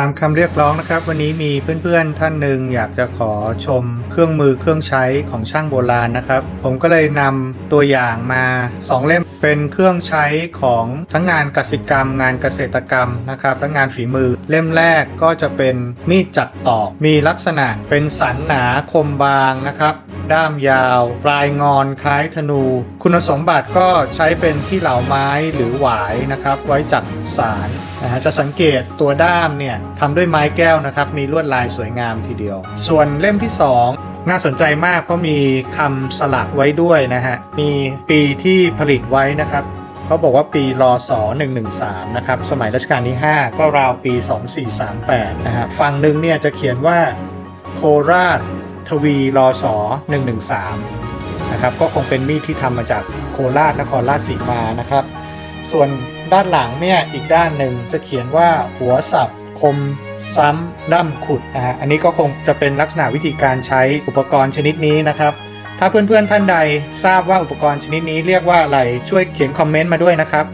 ตามคำเรียกร้องนะครับ วันนี้มีเพื่อนๆท่านหนึ่งอยากจะขอชมเครื่องมือเครื่องใช้ของช่างโบราณนะครับ ผมก็เลยนำตัวอย่างมา 2 เล่มเป็นเครื่องใช้ของทั้งงานกสิกรรม งานเกษตรกรรมนะครับและงานฝีมือ เล่มแรกก็จะเป็นมีดจักตอกมีลักษณะเป็นสันหนาคมบางนะครับ ด้ามยาว ปลายงอนคล้ายธนู คุณสมบัติก็ใช้เป็นที่เหลาไม้หรือหวายนะครับ ไว้จักสารนะฮะจะสังเกตตัวด้ามเนี่ยทำด้วยไม้แก้วนะครับ มีลวดลายสวยงามทีเดียว ส่วนเล่มที่ 2น่าสนใจมากเพราะมีคำสลักไว้ด้วยนะฮะ มีปีที่ผลิตไว้นะครับ เขาบอกว่าปีรอศ113 นะครับ สมัยรัชกาลที่ 5 ก็ราวปี 2438 นะฮะ ฝั่งหนึ่งเนี่ยจะเขียนว่าโคราช ทวีรอศ113นะครับก็คงเป็นมีดที่ทำมาจากโคราชนครราชสีมานะครับ ส่วนด้านหลังเนี่ยอีกด้านหนึ่งจะเขียนว่าหัวสับคมซ้ำด้ำขุดนะฮะอันนี้ก็คงจะเป็นลักษณะวิธีการใช้อุปกรณ์ชนิดนี้นะครับ ถ้าเพื่อนๆท่านใดทราบว่าอุปกรณ์ชนิดนี้เรียกว่าอะไรช่วยเขียนคอมเมนต์มาด้วยนะครับ